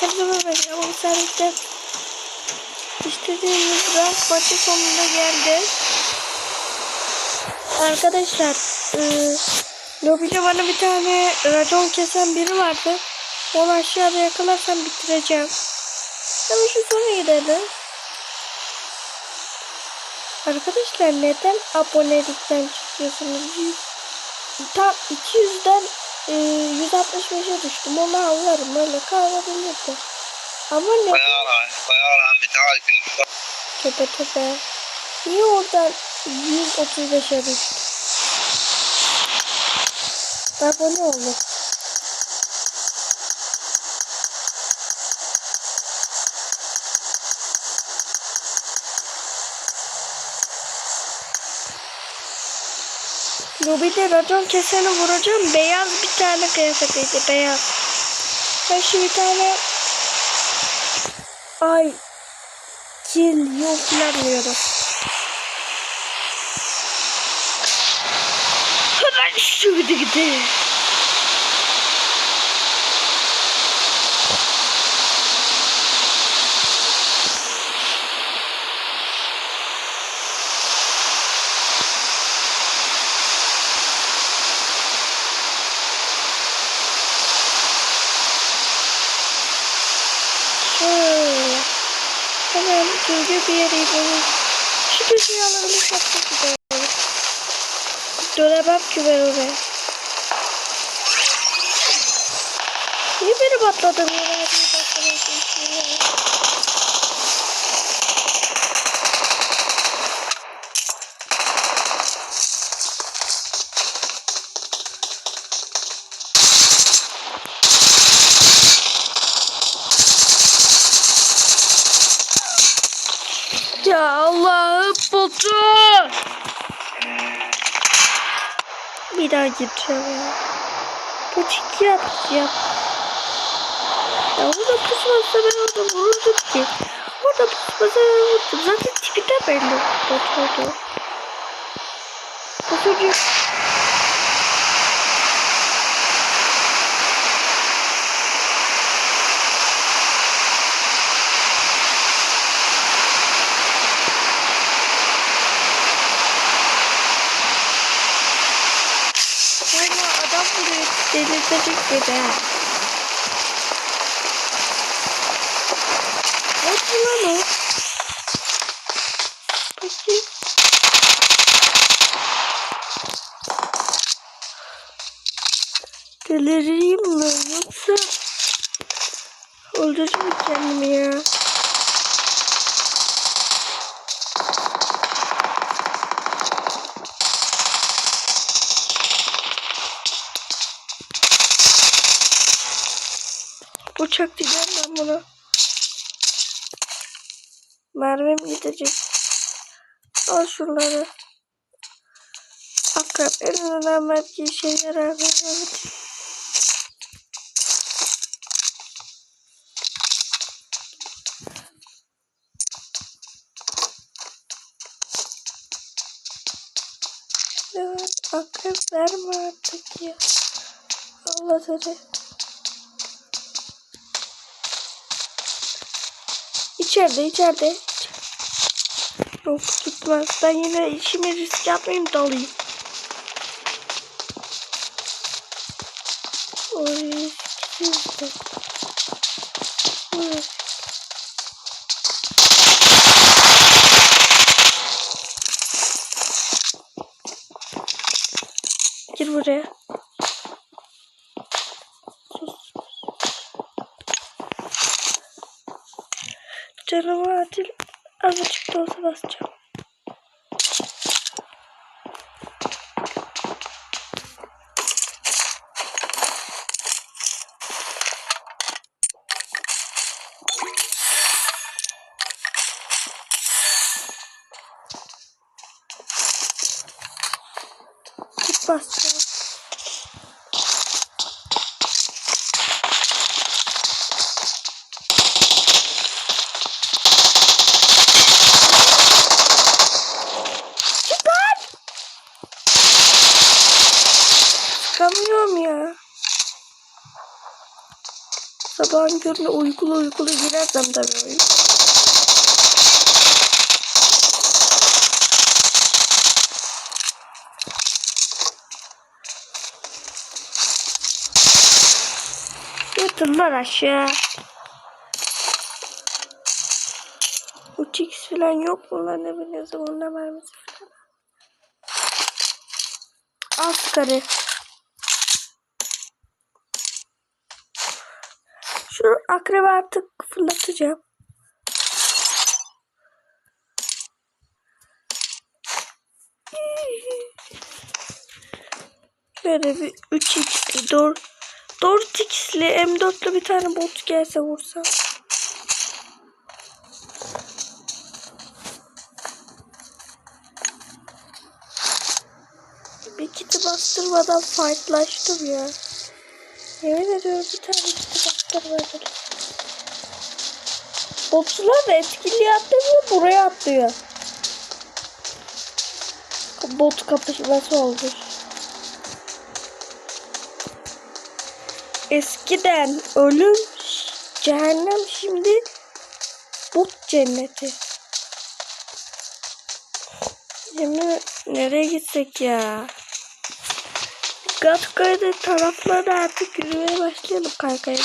Hepsi böyle ama bu servisde istediğimiz rank maçı sonunda geldi. Arkadaşlar e, lobide bana bir tane racon kesen biri vardı. Onu aşağıda yakalarsam bitireceğim. Ama şu sona gidelim. Arkadaşlar neden abonelikten çıkıyorsunuz? Tam 200'den ee, e, 165'e düştüm onu avlarım öyle kalabilirdi. Ama ne? Bayağı, bayağı rahmet halkı. Tepe tepe. Niye oradan 135'e düştüm? Bak o ne olur? Lobide racon keseni vuracağım. Beyaz bir tane kıyafetiydi. Beyaz. Ben bir tane ay kill yok planlıyorum. Hemen şurada gidelim. Şöyle. Hemen gölge bir yere gidelim. Şu köşeyi alabilirsek çok güzel olur. Dönemem ki ben oraya. Niye beni patladın ya? Niye patladın ya? Allah'ım botu. Bir daha gideceğim ya. Bu çiki yapacağım. Ya orada pusmazsa ben orada vururdum ki. Orada pusmazsa ben vururdum. Zaten tipi de belli. Bot oldu. Bu çocuk. Sonra adam buraya Bot mu lan o? Bakayım. Delireyim mi yoksa öldürürüm kendimi ya. Uçak diyeceğim ben buna. Mermim gidecek. Al şunları. Akrep en önemli işe yarar. Evet. Evet, akrep verme artık ya. Allah seni. İçeride içeride. Yok gitmez. Ben yine işimi risk yapmayayım dalayım. O risksizdi. Evet. Gir buraya. Canımı acil azıcık da olsa basacağım. Git basacağım. Çıkamıyorum ya. Sabahın köründe uykulu uykulu girersem tabii oyun. Yatın lan aşağı. Uçix falan yok mu lan bileyim zamanla vermesi falan. Asgari. Şu akrebi artık fırlatacağım. Şöyle bir 3x'li 4 4x'li M4'lü bir tane bot gelse vursam. Bir kiti bastırmadan fightlaştım ya. Yemin ediyorum bir tane kiti bastırmadan. Botçular da etkili atlamıyor buraya atlıyor. Bot kapışması olmuş. Eskiden ölüm cehennem şimdi bot cenneti. Şimdi nereye gitsek ya? Gatkaya'da taraflarda artık yürümeye başlayalım kaykaya.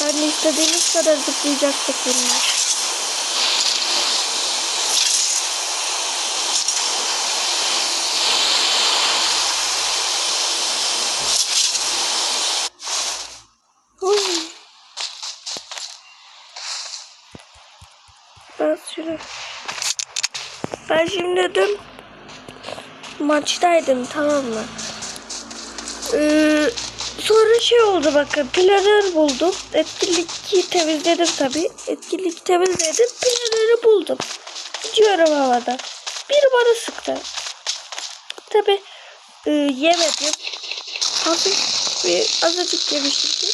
Yani istediğimiz kadar zıplayacaktık bunlar. Ben şöyle. Ben şimdi dün maçtaydım tamam mı? Ee, sonra şey oldu bakın planör buldum. Etkinlik'i temizledim tabi. Etkinlik temizledim. Planörü buldum. Gidiyorum havada. Bir bana sıktı. Tabi e, yemedim. Hafif bir azıcık yemiştim.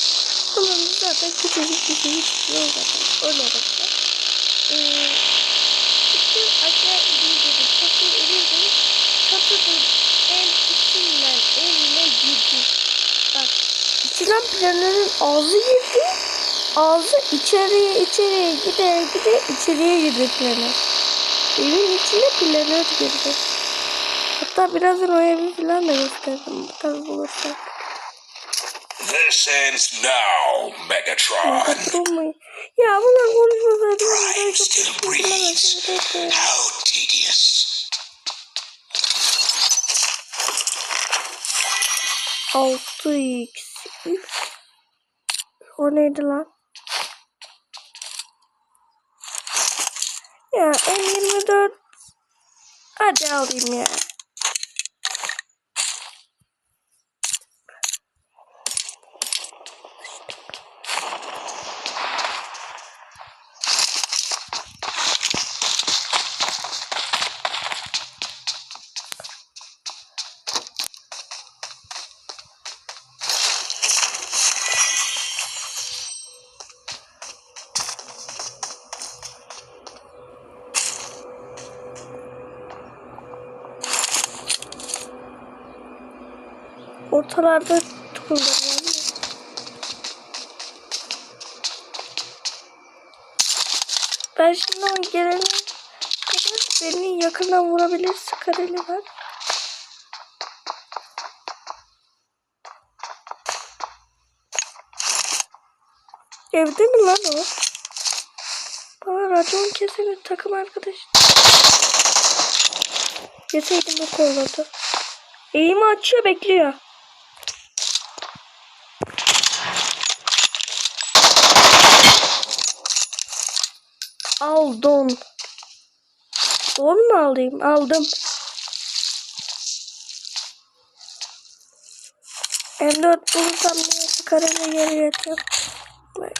Ama zaten küçücük bir şey çıkıyor zaten. Öyle bakın. Ee, planörün ağzı girdi. Ağzı içeriye içeriye gide gide içeriye girdi planör. Evin içine planör girdi. Hatta birazdan o evi falan da gösterdim. Tabi bulursak. This ends now, Megatron. Ya bunlar konuşmasaydı. Prime still breathes. How tedious. 6x. O neydi lan? Ya M24 Hadi alayım ya. Ortalarda kullanıyorum. Ben şimdi o gelene beni yakından vurabilir sıkareli var. Evde mi lan o? Bana racon keseni takım arkadaş. Yeseydim o kolladı. Eğimi açıyor bekliyor. Al don. Don mu alayım? Aldım. M4 bulursam niye çıkarana geri yatıyorum.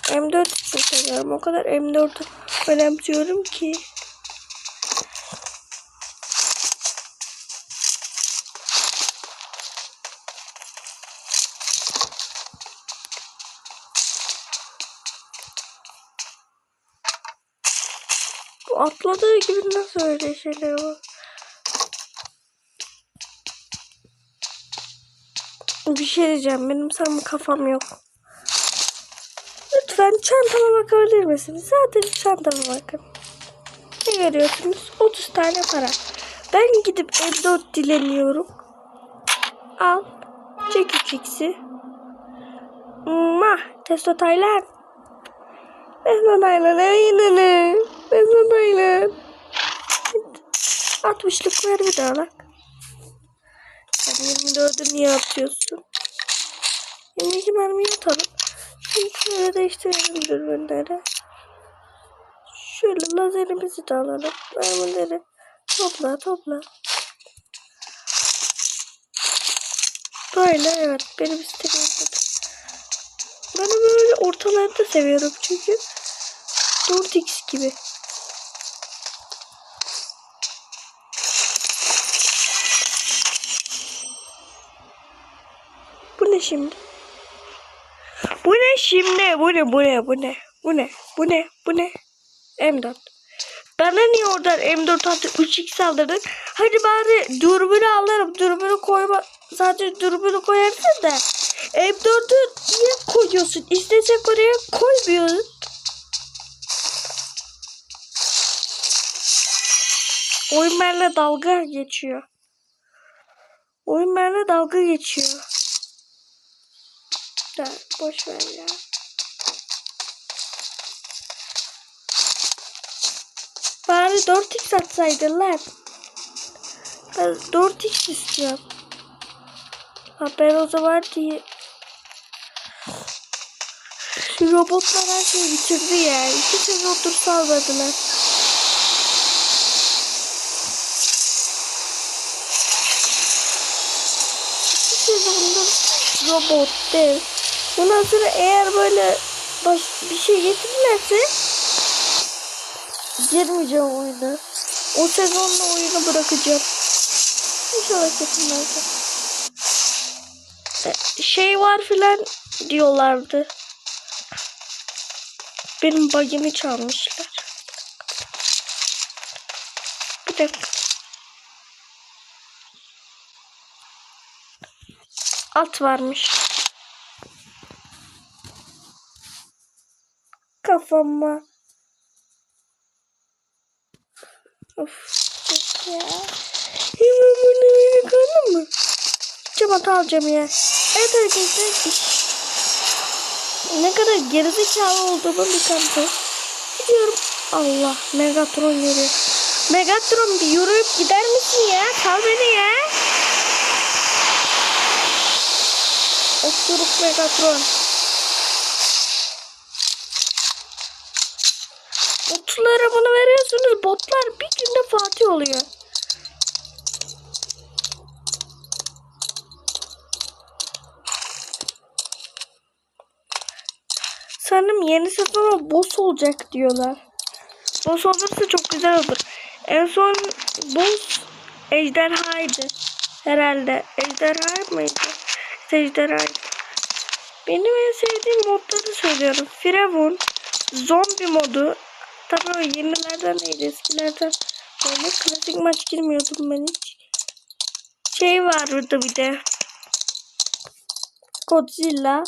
M4 için. O kadar M4'ü önemsiyorum ki. Atladığı gibi nasıl öyle şeyler var? Bir şey diyeceğim. Benim sana kafam yok. Lütfen çantama bakabilir misiniz? Sadece çantama bakın. Ne görüyorsunuz? 30 tane para. Ben gidip M4 dileniyorum. Al. Çek 3x'i. Mah. Testo Taylan. Testo Taylan. Eminönü. Testo Taylan. 60'lık ver bir daha bak. Sen 24'ü niye atıyorsun? 22 mermiyi atalım. Şimdi şöyle değiştirelim dürbünleri. Şöyle lazerimizi de alalım. Mermileri topla topla. Böyle evet benim istediğim. Ben de böyle ortalarda seviyorum çünkü. 4x gibi. Bu ne şimdi? Bu ne şimdi? Bu ne? Bu ne? Bu ne? Bu ne? Bu ne? Bu ne? M4. Bana niye oradan M4 attı 3x aldırdın? Hadi bari dürbünü alırım. Dürbünü koyma. Sadece dürbünü koyarsın da. M4'ü niye koyuyorsun? İstesek oraya koymuyorsun. Oyun benimle dalga geçiyor. Oyun benimle dalga geçiyor. Da boş ver ya. Bari 4x atsaydın lan. Ben 4x istiyorum. Ha ben o zaman diye... Şu robotlar her şeyi bitirdi ya. İki sene otur salmadılar. İki sezondur robot dev. Bundan sonra eğer böyle baş, bir şey getirirlerse girmeyeceğim oyuna. O sezonla oyunu bırakacağım. İnşallah getirmezler. E, Şey var filan diyorlardı. Benim bagimi çalmışlar. Bir dakika. At varmış. Kafama. Of. ya. Hemen bunu beni kalır mı? Çabata alacağım ya. Evet arkadaşlar. Ne kadar gerizekalı olduğumu bir kanıtı. Gidiyorum. Allah. Megatron geliyor. Megatron bir yürüyüp gider misin ya? Kal beni ya. Osuruk Megatron. Botlara bunu veriyorsunuz. Botlar bir günde Fatih oluyor. Sanırım yeni sezona boss olacak diyorlar. Boss olursa çok güzel olur. En son boss ejderhaydı. Herhalde. Ejderha mıydı? Ejderhaydı. Benim en sevdiğim modları söylüyorum. Firavun, zombi modu. Tabii o yenilerden değil eskilerden. Böyle klasik maç girmiyordum ben hiç. Şey vardı bir de. Godzilla.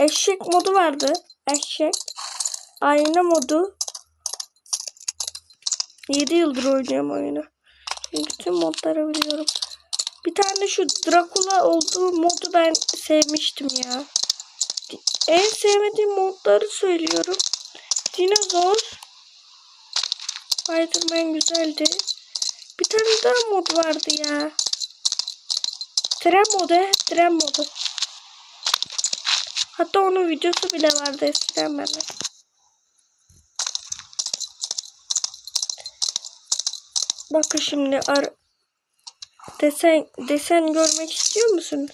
Eşek modu vardı. Eşek. Ayna modu. 7 yıldır oynuyorum oyunu. Bütün modları biliyorum. Bir tane şu Dracula olduğu modu ben sevmiştim ya. En sevmediğim modları söylüyorum. Dinozor. Spiderman güzeldi. Bir tane daha mod vardı ya. Tren modu. Tren modu. Hatta onun videosu bile vardı eskiden bende. Bakın şimdi ar desen desen görmek istiyor musunuz?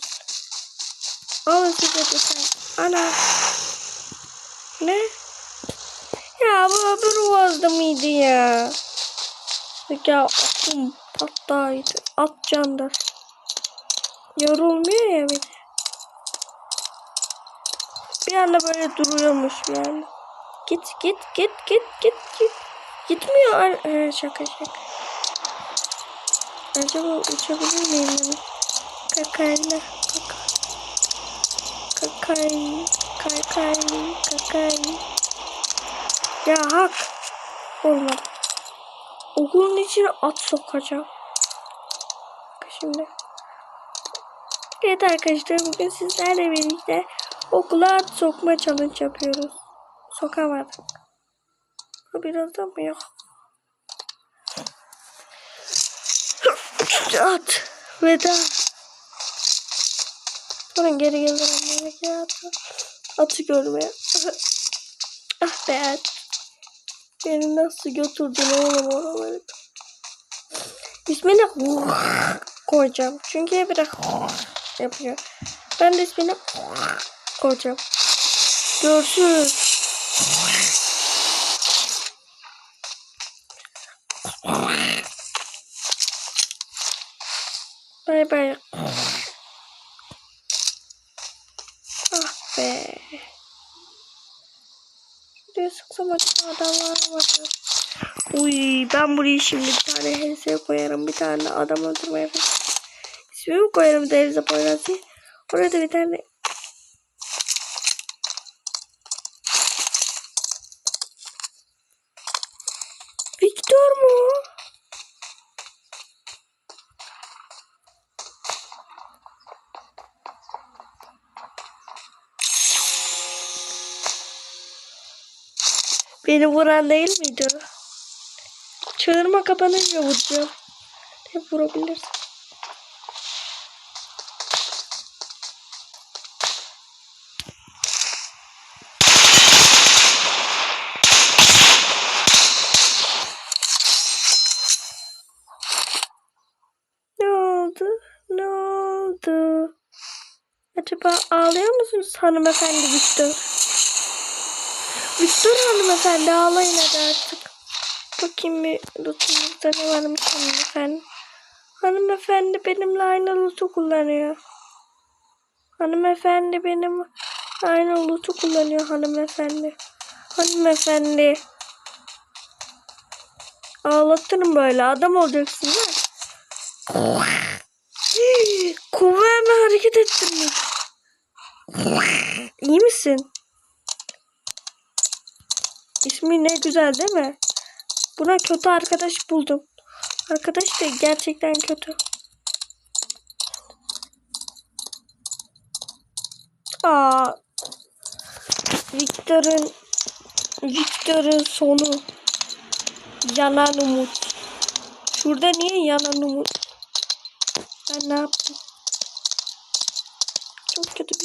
Alın size desen. Ana. Ne? Ya bu öbür uvazda mıydı ya? Ya aklım patlaydı. At candır. Yorulmuyor ya. Bir anda böyle duruyormuş yani. Git git git git git git. Gitmiyor. He, şaka şaka. Acaba uçabilir miyim ben? Kakayla. Kaka. Kakay. Kakay. Kakay. Ya hak. Olmadı. Okulun içine at sokacağım. Bak Şimdi. Evet arkadaşlar bugün sizlerle birlikte okula sokma challenge yapıyoruz. Sokamadım. Bu biraz da mı yok? At. Veda. Sonra geri gelirim gerekiyor atı. Atı görmeye. ah be at. Beni nasıl götürdün oğlum oraları. İsmini koyacağım. Çünkü bırak yapıyor. Ben de ismini koyacağım. Görüşürüz. Bay bay. Ah be. Buraya sıksam acaba adamlar var. Uy ben buraya şimdi bir tane HS koyarım. Bir tane adam öldürmeye İsmimi koyarım Denize Poyraz'ı. Orada bir tane Beni vuran değil miydi o? Çağırma kapanınca vuracağım. Hep vurabilirsin. Ne oldu? Ne oldu? Acaba ağlıyor musunuz hanımefendi Victor? Victor hanımefendi ağlayın hadi artık. Bakayım bir lootumuzda ne varmış hanımefendi. Hanımefendi benimle aynı lootu kullanıyor. Hanımefendi benim aynı lootu kullanıyor hanımefendi. Hanımefendi. Ağlatırım böyle adam olacaksın ha. Kuvvetli hareket ettin mi? İyi misin? İsmi ne güzel değil mi? Buna kötü arkadaş buldum. Arkadaş da gerçekten kötü. Aa. Victor'ın Victor'ın sonu. Yanan umut. Şurada niye yanan umut? Ben ne yaptım? Çok kötü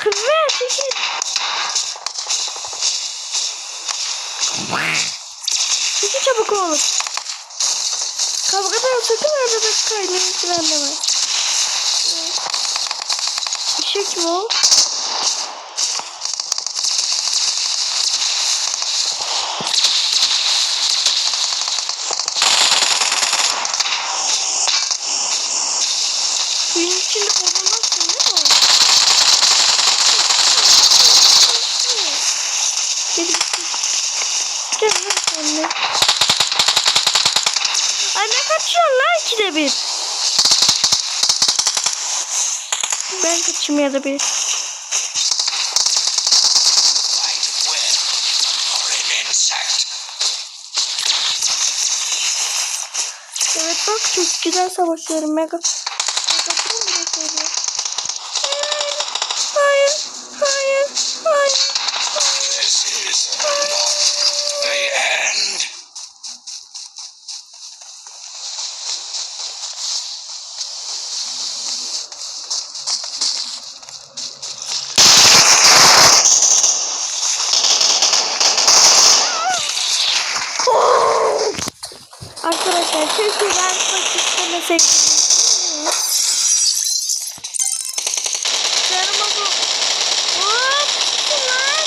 Kıvvet iki. İki çabuk olun. Kavgadan sakın arada kaymayın frenleme. Eşek mi o? Suyun içinde boğulmazsın değil mi? Gel gitsin. Gel lan sen de. Ay ne kaçıyorsun lan ikide bir? Ben kaçayım ya da bir. Evet bak çok güzel savaşıyorum. Mega. Arkadaşlar keşke ben bak istemeseydim. Yarıma bu. Hop. Lan.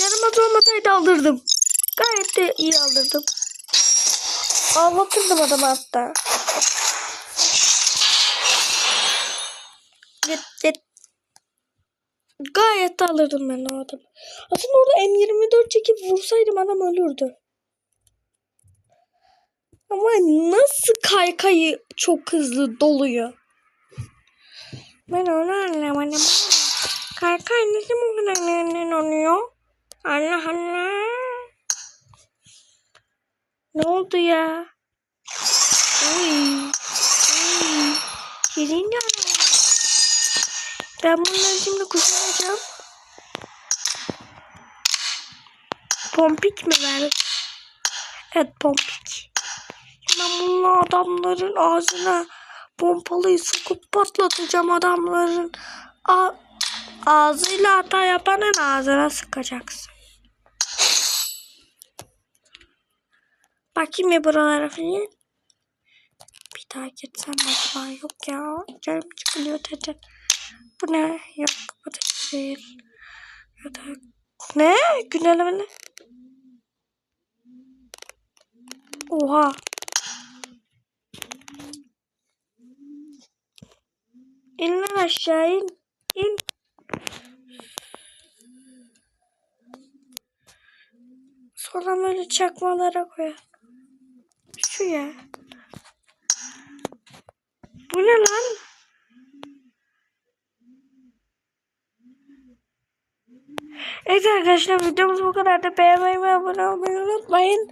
Yarıma olmasaydı aldırdım. Gayet de iyi aldırdım. Anlatırdım adamı hatta. Git git. Gayet de alırdım ben o adamı. Aslında orada M24 çekip vursaydım adam ölürdü. Ama nasıl kaykayı çok hızlı doluyor. Ben onu anlamadım. Kaykay nasıl bu kadar nereden oluyor? Allah Allah. Ne oldu ya? Uy. Uy. Şirin ya. Ben bunları şimdi kullanacağım. Pompik mi ver? Evet pompik. Ben bununla adamların ağzına pompalıyı sokup patlatacağım adamların a ağzıyla hata yapanın ağzına sıkacaksın. Bakayım ya buralara falan. Bir daha gitsem acaba yok ya. Canım çıkılıyor zaten. Bu ne? Yok bu değil. Ya da ne? Güncelleme ne? Oha. İn lan aşağı in. İn. Sonra böyle çakmalara koy. Şu ya. Bu ne lan? Evet arkadaşlar videomuz bu kadar da beğenmeyi ve abone olmayı unutmayın.